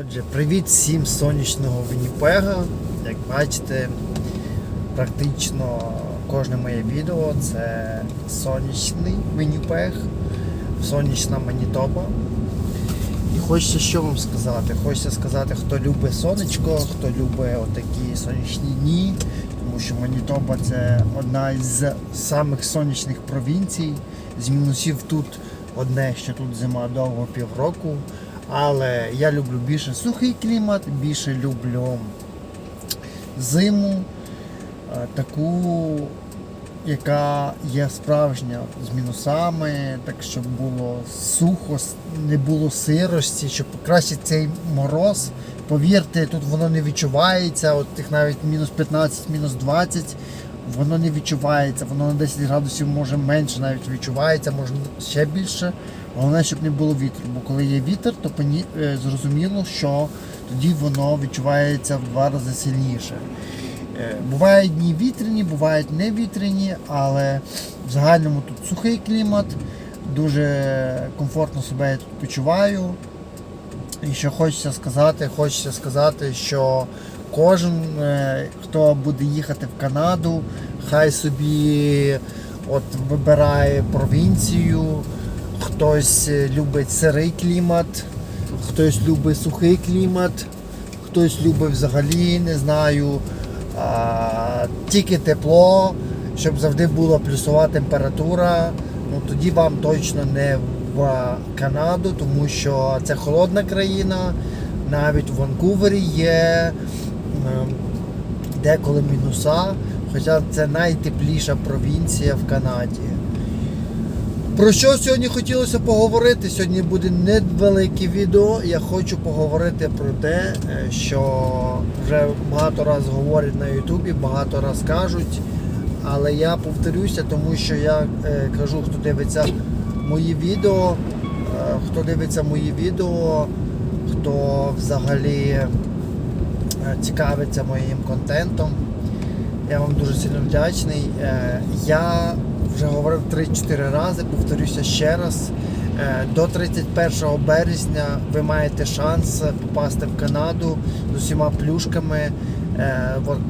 Отже, привіт всім сонячного Вінніпега. Як бачите, практично кожне моє відео це сонячний Вінніпег, сонячна Манітоба. І хочеться що вам сказати? Хочеться сказати, хто любить сонечко, хто любить отакі сонячні дні, тому що Манітоба це одна із самих сонячних провінцій. З мінусів тут одне, що тут зима довго півроку. Але я люблю більше сухий клімат, більше люблю зиму, е, таку, яка є справжня з мінусами, так щоб було сухо, не було сирості, щоб краще цей мороз. Повірте, тут воно не відчувається, от тих навіть мінус 15, мінус 20, воно не відчувається, воно на 10 градусів може менше навіть відчувається, може ще більше. Головне, щоб не було вітру, бо коли є вітер, то поні- е, зрозуміло, що тоді воно відчувається в два рази сильніше. Е, Бувають дні вітряні, бувають не вітряні, але в загальному тут сухий клімат, дуже комфортно себе я тут почуваю. І що хочеться сказати, хочеться сказати, що кожен, е, хто буде їхати в Канаду, хай собі от вибирає провінцію, хтось е, любить сирий клімат, хтось любить сухий клімат, хтось любить взагалі, не знаю, а, тільки тепло, щоб завжди була плюсова температура. Ну тоді вам точно не в Канаду, тому що це холодна країна. Навіть в Ванкувері є ем, деколи мінуса, хоча це найтепліша провінція в Канаді. Про що сьогодні хотілося поговорити? Сьогодні буде невелике відео. Я хочу поговорити про те, е, що вже багато раз говорять на Ютубі, багато раз кажуть. Але я повторюся, тому що я е, кажу, хто дивиться мої відео, е, хто дивиться мої відео, хто взагалі е, цікавиться моїм контентом. Я вам дуже сильно вдячний. Е, Я вже говорив 3-4 рази, повторюся ще раз. Е, До 31 березня ви маєте шанс попасти в Канаду з усіма плюшками.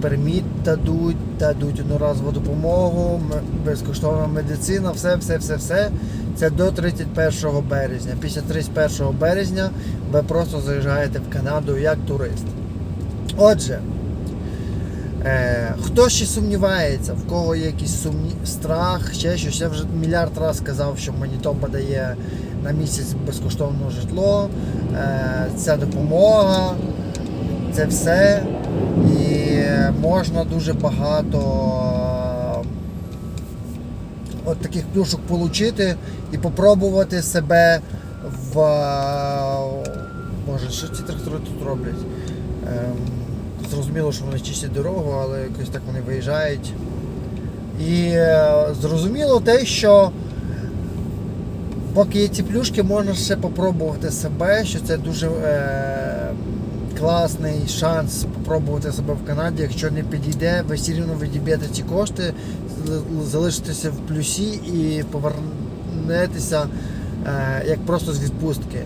Permit дадуть, дадуть одноразову допомогу, безкоштовна медицина, все, все, все, все. Це до 31 березня. Після 31 березня ви просто заїжджаєте в Канаду як турист. Отже, Е, хто ще сумнівається, в кого є якийсь сумні... страх, ще щось. Я вже мільярд раз сказав, що Манітоба дає на місяць безкоштовне житло, е, ця допомога, це все. І можна дуже багато е, от таких плюшок отримати і попробувати себе в. е, Боже, що ці трактори тут роблять? Ем, Зрозуміло, що вони чистять дорогу, але якось так вони виїжджають. І е, зрозуміло те, що поки є ці плюшки, можна ще попробувати себе, що це дуже е, класний шанс спробувати себе в Канаді. Якщо не підійде, ви все рівно відіб'єте ці кошти, залишитеся в плюсі і повернетеся е, як просто з відпустки.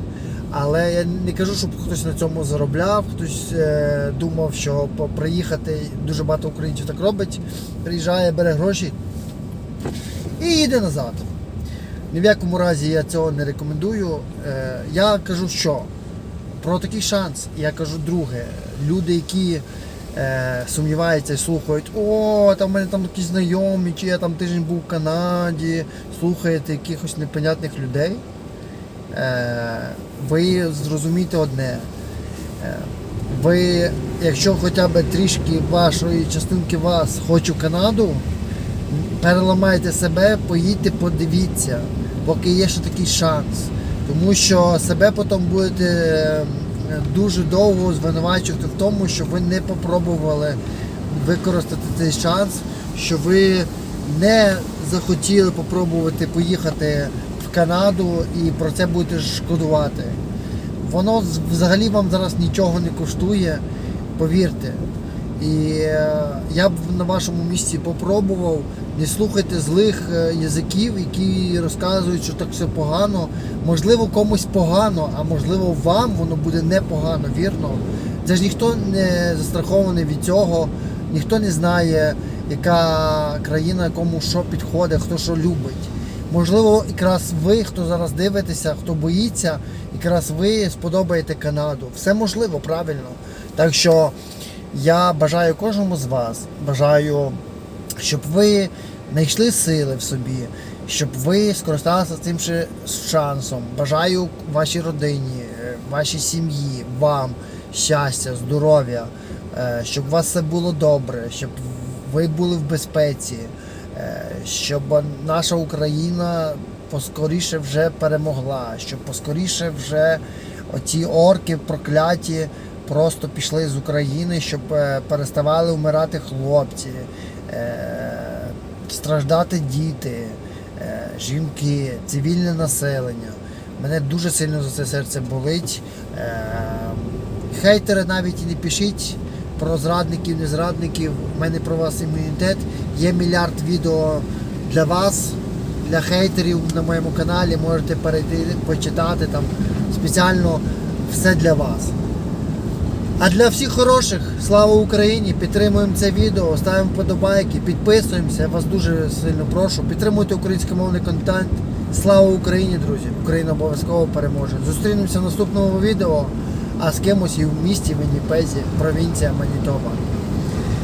Але я не кажу, щоб хтось на цьому заробляв, хтось е, думав, що приїхати дуже багато українців так робить, приїжджає, бере гроші і їде назад. Ні в якому разі я цього не рекомендую. Е, я кажу, що про такий шанс. Я кажу друге. Люди, які е, сумніваються і слухають, о, там в мене там якісь знайомі, чи я там тиждень був в Канаді, слухаєте якихось непонятних людей. Е, ви зрозумієте одне. Е, ви, якщо хоча б трішки вашої частинки вас хоче Канаду, переламайте себе, поїдьте, подивіться, поки є ще такий шанс. Тому що себе потім будете е, дуже довго звинувачувати в тому, що ви не попробували використати цей шанс, що ви не захотіли попробувати поїхати Канаду і про це будете шкодувати. Воно взагалі вам зараз нічого не коштує, повірте. І е, я б на вашому місці попробував не слухайте злих е, язиків, які розказують, що так все погано. Можливо, комусь погано, а можливо, вам воно буде непогано, вірно. Це ж ніхто не застрахований від цього, ніхто не знає, яка країна кому що підходить, хто що любить. Можливо, якраз ви, хто зараз дивитеся, хто боїться, якраз ви сподобаєте Канаду. Все можливо, правильно. Так що я бажаю кожному з вас, бажаю, щоб ви знайшли сили в собі, щоб ви скористалися цим ще шансом. Бажаю вашій родині, е, вашій сім'ї, вам щастя, здоров'я, е, щоб у вас все було добре, щоб ви були в безпеці, щоб наша Україна поскоріше вже перемогла, щоб поскоріше вже оці орки прокляті просто пішли з України, щоб е, переставали вмирати хлопці, е, страждати діти, е, жінки, цивільне населення. Мене дуже сильно за це серце болить. Хейтери навіть і не пишіть про зрадників, незрадників. У мене про вас імунітет. Є мільярд відео для вас, для хейтерів на моєму каналі. Можете перейти, почитати там спеціально все для вас. А для всіх хороших, слава Україні! Підтримуємо це відео, ставимо вподобайки, підписуємося. Я вас дуже сильно прошу. Підтримуйте українськомовний контент. Слава Україні, друзі! Україна обов'язково переможе. Зустрінемося в наступному відео, а з кимось і в місті Вінніпезі, провінція Манітоба.